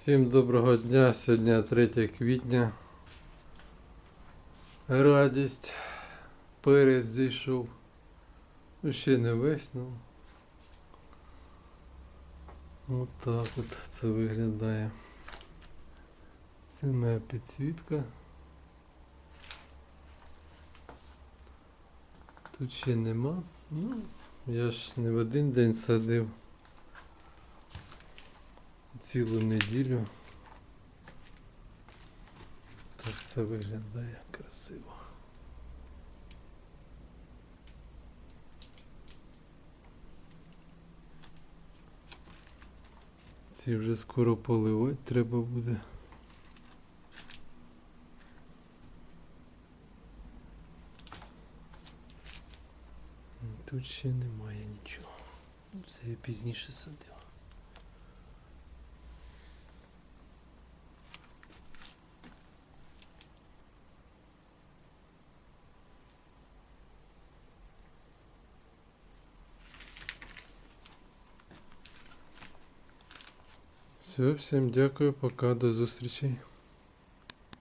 Всім доброго дня. Сьогодні 3 квітня. Радість. Перець зійшов. Ну, ще не весь, ну. От так от це виглядає. Це моя підсвітка. Тут ще нема. Ну, я ж не в один день садив. Цілу неділю. Так це виглядає красиво. Ці вже скоро поливати треба буде. Тут ще немає нічого. Це я пізніше садив. Все, всім дякую, пока, до зустрічі.